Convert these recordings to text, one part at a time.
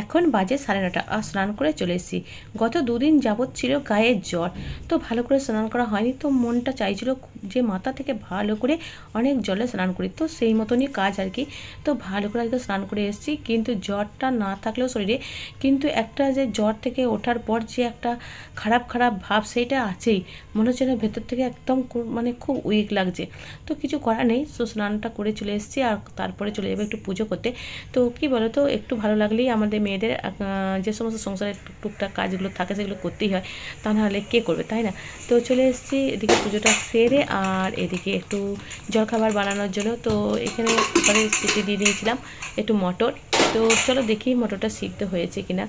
এখন বাজে সাড়ে নটা আর স্নান করে চলে এসেছি। গত দুদিন যাবৎ ছিল গায়ে জ্বর। তো ভালো করে স্নান করা হয়নি, তো মনটা চাইছিল যে মাথা থেকে ভালো করে অনেক জলে স্নান করি। তো সেই মতনই কাজ আর কি। তো ভালো করে আজকে স্নান করে এসেছি, কিন্তু জ্বরটা না থাকলেও শরীরে কিন্তু একটা যে জ্বর থেকে ওঠার পর যে একটা খারাপ খারাপ ভাব সেইটা আছেই। মনে হচ্ছে না ভেতর থেকে একদম মানে খুব উইক লাগছে। তো কিছু করার নেই তো স্নানটা করে চলে এসেছি আর তারপরে চলে যাবে একটু পুজো করতে। তো কি বলো তো একটু ভালো লাগলেই আমাদের মেয়েদের যে সমস্ত সংসারের টুকটাক কাজগুলো থাকে সেগুলো করতেই হয়, তা নাহলে কে করবে, তাই না? তো চলে এসেছি, এদিকে পুজোটা সেরে আর এদিকে একটু জলখাবার বানানোর জন্য। তো এখানে কুকারে সিটি দিয়ে দিয়েছিলাম একটু মটর। তো চলো দেখি মটরটা সিদ্ধ হয়েছে কিনা।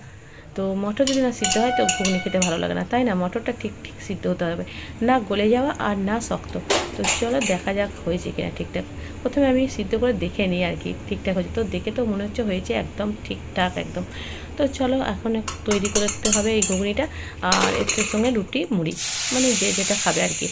তো মটর যদি না সিদ্ধ হয় তো ঘুগনি খেতে ভালো লাগে না। তাই না? মটরটা ঠিক ঠিক সিদ্ধ হতে হবে। না গলে যাওয়া আর না শক্ত। তো চলো দেখা যাক হয়েছে কিনা ঠিকঠাক। প্রথমে আমি সিদ্ধ করে দেখে নিই আর কি ঠিকঠাক হয়েছে। তো দেখে তো মনে হচ্ছে হয়েছে একদম ঠিকঠাক একদম। তো চলো এখন তৈরি করতে হবে এই ঘুগনিটা। আর এর সঙ্গে রুটি, মুড়ি মানে যে যেটা খাবে আর কি।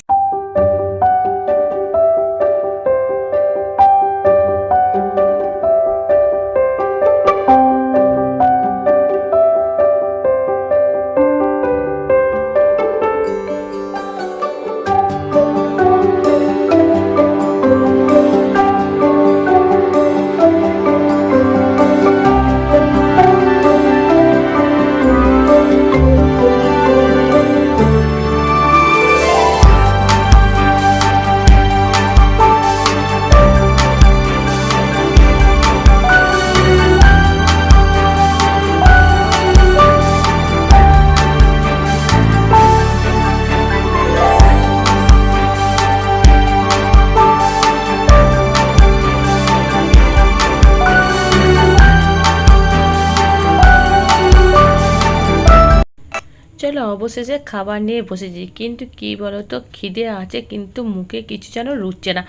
চলো অবশেষে খাবার নিয়ে বসেছি। কিন্তু কি বলো তো খিদে আছে, কিন্তু মুখে কিছু যেন রুচছে না।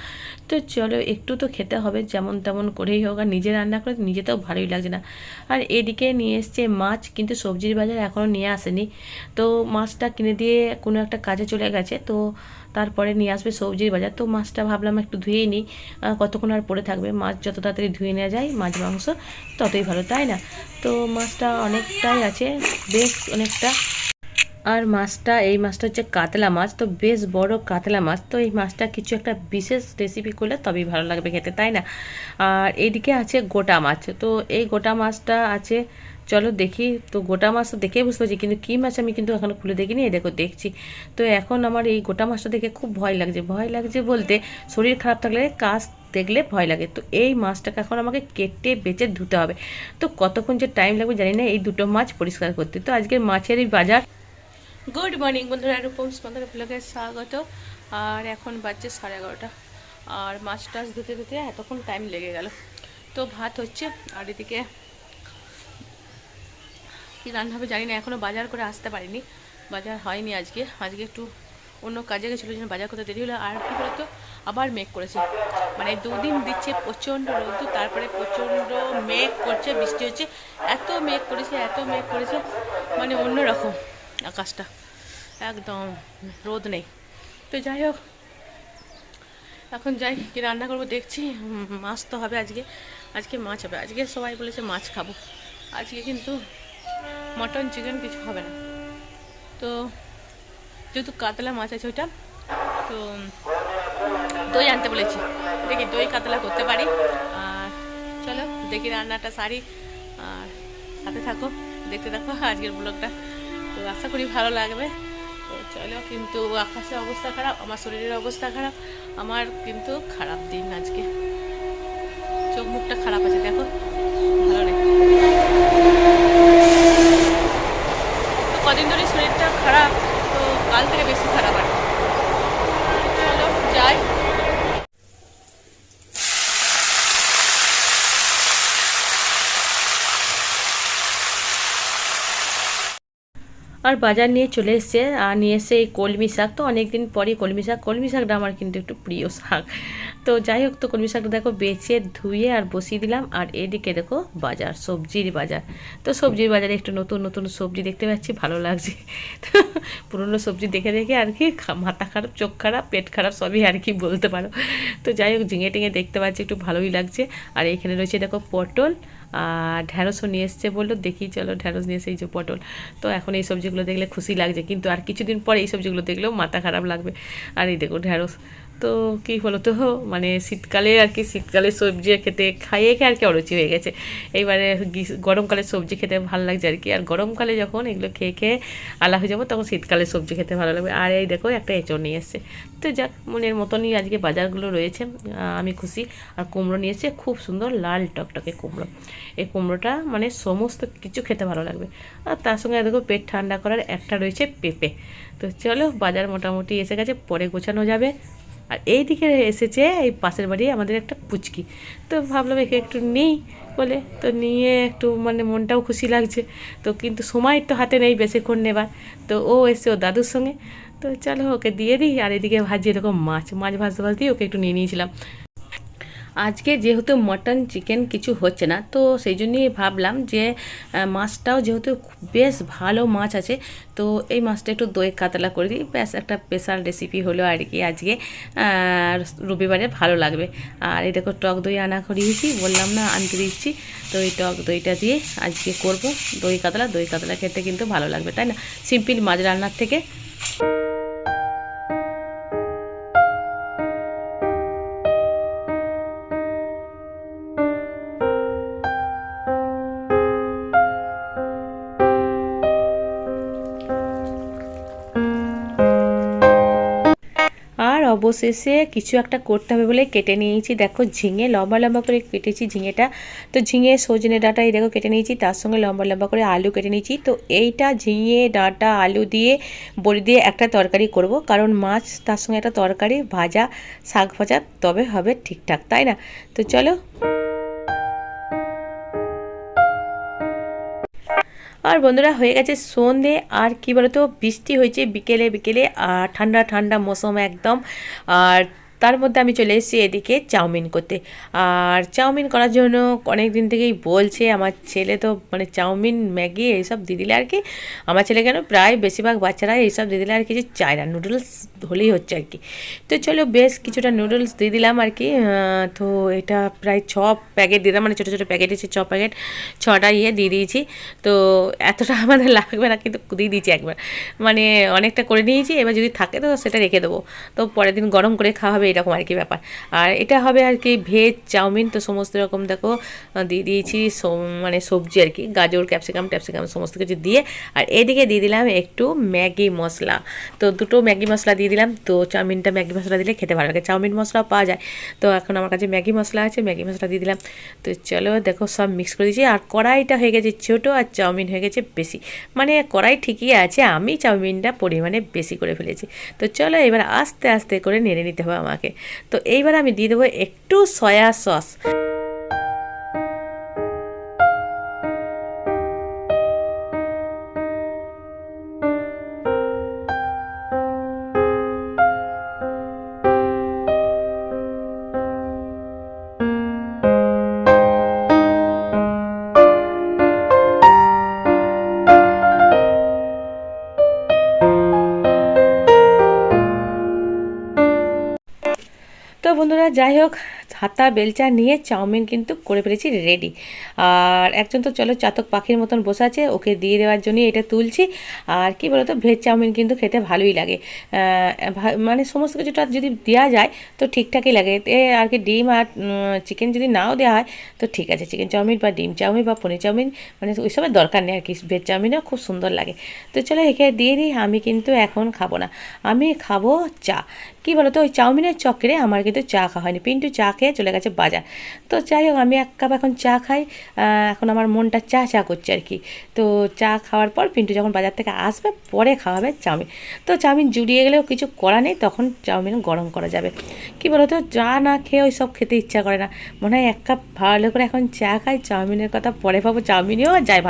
তো চলো, একটু তো খেতে হবে, যেমন তেমন করেই হোক। আর নিজে রান্না করে নিজে তো ভালোই লাগছে না। আর এদিকে নিয়ে এসছে মাছ, কিন্তু সবজির বাজার এখনও নিয়ে আসেনি। তো মাছটা কিনে দিয়ে কোনো একটা কাজে চলে গেছে। তো তারপরে নিয়ে আসবে সবজির বাজার। তো মাছটা ভাবলাম একটু ধুয়েই নিই। কতক্ষণ আর পড়ে থাকবে? মাছ যত তাড়াতাড়ি ধুয়ে নেওয়া যায়, মাছ, মাংস ততই ভালো, তাই না? তো মাছটা অনেকটাই আছে, বেশ অনেকটা। আর মাছটা, এই মাছটা হচ্ছে কাতলা মাছ, তো বেশ বড় কাতলা মাছ। তো এই মাছটা কিছু একটা বিশেষ রেসিপি করলে তবেই ভালো লাগবে খেতে, তাই না? আর এইদিকে আছে গোটা মাছ। তো এই গোটা মাছটা আছে, চলো দেখি। তো গোটা মাছ তো দেখেই বুঝতে পারছি, কিন্তু কী মাছ আমি কিন্তু এখনও খুলে দেখিনি। এই দেখো, দেখছি। তো এখন আমার এই গোটা মাছটা দেখে খুব ভয় লাগছে। ভয় লাগছে বলতে শরীর খারাপ থাকলে কাজ দেখলে ভয় লাগে। তো এই মাছটাকে এখন আমাকে কেটে বেচে ধুতে হবে। তো কতক্ষণ যে টাইম লাগবে জানি না, এই দুটো মাছ পরিষ্কার করতে। তো আজকে মাছের এই বাজার গুড মর্নিং বন্ধুরা। রূপম স্পন্দন ব্লগে স্বাগত। আর এখন বাজছে সাড়ে এগারোটা। আর মাছ টাছ ধুতে ধুতে এতক্ষণ টাইম লেগে গেল। তো ভাত হচ্ছে। আর এদিকে কী রান্না হবে জানি না। এখনও বাজার করে আসতে পারিনি। বাজার হয়নি আজকে। আজকে একটু অন্য কাজে গেছিল যেন বাজার করতে দেরি হলো। আর কী বলতো? আবার মেঘ করেছে। মানে দুদিন দিচ্ছে প্রচণ্ড রোদ তারপরে প্রচণ্ড মেঘ করছে, বৃষ্টি হচ্ছে। এত মেঘ করেছে, এত মেঘ করেছে। মানে অন্যরকম। আকাশটা একদম রোদ নেই তো যাই হোক, এখন যাই, কি রান্না করব দেখছি। মাছ তো হবে আজকে। আজকে মাছ হবে। আজকে সবাই বলেছে মাছ খাব। আজকে কিন্তু মটন, চিকেন কিছু হবে না। তো যেহেতু কাতলা মাছ আছে ওইটা, তো দই আনতে বলেছি। দেখি দই কাতলা করতে পারি। আর চলো, দেখি রান্নাটা সারি। আর সাথে থাকো, দেখতে থাকো। আজকের ব্লগটা। তো আশা করি ভালো লাগবে। তো চলো কিন্তু আকাশের অবস্থা খারাপ, আমার শরীরের অবস্থা খারাপ, আমার কিন্তু খারাপ দিন আজকে। চোখ মুখটা খারাপ আছে, দেখো। ভালো নেই কদিন ধরে শরীরটা খারাপ, তো কাল থেকে বেশি খারাপ আর কি। চলো যাই আর বাজার নিয়ে চলে এসছে, আর নিয়ে এসে এই কলমি শাক। তো অনেকদিন পরে কলমি শাক, কলমি শাকটা আমার কিন্তু একটু প্রিয় শাক। তো যাই হোক, তো কলমি শাকটা দেখো বেছে, ধুয়ে আর বসিয়ে দিলাম। আর এদিকে দেখো বাজার, সবজির বাজার। তো সবজির বাজারে একটু নতুন নতুন সবজি দেখতে পাচ্ছি, ভালো লাগছে। তো পুরনো সবজি দেখে দেখে আর কি মাথা খারাপ, চোখ খারাপ, পেট খারাপ, সবই আর কি বলতে পারো। তো যাই হোক, ঝিঙে টিঙে দেখতে পাচ্ছি, একটু ভালোই লাগছে। আর এখানে রয়েছে দেখো পটল ঢ্যাঁড়সও নিয়ে এসছে বলল, দেখি চলো ঢ্যাঁড়স নিয়ে এসে এই যে পটল। তো এখন এই সবজিগুলো দেখলে খুশি লাগছে, কিন্তু আর কিছুদিন পরে এই সবজিগুলো দেখলেও মাথা খারাপ লাগবে। আর এই দেখো ঢ্যাঁড়স। তো কী বলো তো মানে শীতকালে আর কি, শীতকালে সবজি খেতে, খাইয়ে খেয়ে আর কি অরুচি হয়ে গেছে। এইবারে গরমকালে সবজি খেতে ভালো লাগছে আর কি। আর গরমকালে যখন এগুলো খেয়ে খেয়ে আলা হয়ে যাব, তখন শীতকালে সবজি খেতে ভালো লাগবে। আর এই দেখো, একটা এঁচড় নিয়ে এসছে। তো যাক, মনের মতনই আজকে বাজারগুলো রয়েছে। আমি খুশি। আর কুমড়ো নিয়ে এসছে খুব সুন্দর লাল টকটকে কুমড়ো। এই কুমড়োটা মানে সমস্ত কিছু খেতে ভালো লাগবে। আর তার সঙ্গে দেখো, পেট ঠান্ডা করার একটা রয়েছে পেঁপে। তো চলো, বাজার মোটামুটি এসে গেছে, পরে গোছানো যাবে। আর এই দিকে এসেছে এই পাশের বাড়ি আমাদের একটা পুচকি। তো ভাবলাম একে একটু নেই বলে, তো নিয়ে একটু মানে মনটাও খুশি লাগছে। তো কিন্তু সময় তো হাতে নেই বেশিক্ষণ নেবার। তো ও এসে ও দাদুর সঙ্গে। তো চলো ওকে দিয়ে দিই, আর এদিকে ভাজি এরকম মাছ। মাছ ভাজতে ভাজতেই ওকে একটু নিয়ে নিয়েছিলাম। আজকে যেহেতু মটন, চিকেন কিছু হচ্ছে না, তো সেই জন্যই ভাবলাম যে মাছটাও যেহেতু বেশ ভালো মাছ আছে, তো এই মাছটা একটু দই কাতলা করে দিই। ব্যাস, একটা স্পেশাল রেসিপি হলো আর কি আজকে। রবিবারে ভালো লাগবে। আর এই দেখো, টক দই আনা করিয়েছি, বললাম না আনতে দিচ্ছি। তো এই টক দইটা দিয়ে আজকে করব। দই কাতলা দই কাতলা খেতে কিন্তু ভালো লাগবে, তাই না? সিম্পল মাছ রান্নার থেকে। অবশেষে কিছু একটা করতে হবে বলে কেটে নিয়েছি। দেখো ঝিঙে, লম্বা লম্বা করে কেটেছি ঝিঙেটা। তো ঝিঙে সজনে ডাঁটা এই দেখো কেটে নিয়েছি, তার সঙ্গে লম্বা লম্বা করে আলু কেটে নিয়েছি। তো এইটা ঝিঙে, ডাঁটা, আলু দিয়ে, বড়ি দিয়ে একটা তরকারি করব। কারণ মাছ তার সঙ্গে একটা তরকারি, ভাজা, শাক ভাজা, তবে হবে ঠিকঠাক, তাই না? তো চলো। আর বন্ধুরা, হয়ে গেছে সন্ধে। আর কি বলতো, বৃষ্টি হয়েছে বিকেলে বিকেলে, আর ঠান্ডা ঠান্ডা মৌসুম একদম। আর তার মধ্যে আমি চলে এসেছি এদিকে চাউমিন করতে। আর চাউমিন করার জন্য অনেক দিন থেকেই বলছে, আমার ছেলে তো মানে চাউমিন, ম্যাগি এইসব দিয়ে দিলে আর কি, আমার ছেলে কেন প্রায় বেশিরভাগ বাচ্চারা এইসব দিয়ে দিলে আর কিছু চায় না নুডলস হলেই হচ্ছে আর কি। তো চলো বেশ কিছুটা নুডলস দিয়ে দিলাম আর কি তো এটা প্রায় ছ প্যাকেট দিলাম মানে ছোটো ছোটো প্যাকেট এসে ছ প্যাকেট, ছটা ইয়ে দিয়ে দিয়েছি। তো এতটা আমাদের লাগবে না, কিন্তু দিয়ে দিয়েছি একবার। মানে অনেকটা করে নিয়েছি, এবার যদি থাকে তো সেটা রেখে দেবো। তো পরের দিন গরম করে খাওয়া হবে এরকম আর কি ব্যাপার। আর এটা হবে আর কি ভেজ চাউমিন, তো সমস্ত রকম দেখো দিয়ে দিয়েছি মানে সবজি আর কি গাজর, ক্যাপসিকাম, ট্যাপসিকাম, সমস্ত কিছু দিয়ে। আর এদিকে দিয়ে দিলাম একটু ম্যাগি মশলা। তো দুটো ম্যাগি মশলা দিয়ে দিলাম, তো চাউমিনটা ম্যাগি মশলা দিলে খেতে ভালো লাগে। চাউমিন মশলাও পাওয়া যায়। তো এখন আমার কাছে ম্যাগি মশলা আছে, ম্যাগি মশলা দিয়ে দিলাম। তো চলো দেখো সব মিক্স করে দিয়েছি। আর কড়াইটা হয়ে গেছে ছোটো আর চাউমিন হয়ে গেছে বেশি। মানে কড়াই ঠিকই আছে, আমি চাউমিনটা পরিমাণে বেশি করে ফেলেছি। তো চলো এবার আস্তে আস্তে করে নেড়ে নিতে হবে আমাকে। তো এইবার আমি দিয়ে দেবো একটু সয়া সস তো বন্ধুরা, যাই হোক, হাতা, বেলচা নিয়ে চাউমিন কিন্তু করে ফেলেছি রেডি আর একজন তো চলো চাতক পাখির মতন বসে আছে, ওকে দিয়ে দেওয়ার জন্যই এটা তুলছি। আর কি বলতো ভেজ চাউমিন কিন্তু খেতে ভালোই লাগে। মানে সমস্ত কিছুটা যদি দেওয়া যায়, তো ঠিকঠাকই লাগে। এ আর কি ডিম আর চিকেন যদি নাও দেওয়া হয়, তো ঠিক আছে। চিকেন চাউমিন বা ডিম চাউমিন বা পনির চাউমিন মানে ওইসবের দরকার নেই আর কি। ভেজ চাউমিনও খুব সুন্দর লাগে। তো চলো একে দিয়ে দিই, আমি কিন্তু এখন খাব না। আমি খাব চা। কি বলো তো ওই চাউমিনের চক্রে আমার কিন্তু চা খাওয়া হয়নি। পিন্টু চা খেয়ে চলে গেছে বাজার। তো যাই হোক, আমি এক কাপ এখন চা খাই। এখন আমার মনটা চা চা করছে আর কি। তো চা খাওয়ার পর পিন্টু যখন বাজার থেকে আসবে, পরে খাওয়াবে চাউমিন। তো চাউমিন জুড়িয়ে গেলেও কিছু করা নেই, তখন চাউমিন গরম করা যাবে। কি বলো তো চা না খেয়ে ওই সব খেতে ইচ্ছা করে না। মনে হয় এক কাপ ভালো করে এখন চা খাই, চাউমিনের কথা পরে ভাবো, চাউমিনেও যাই ভালো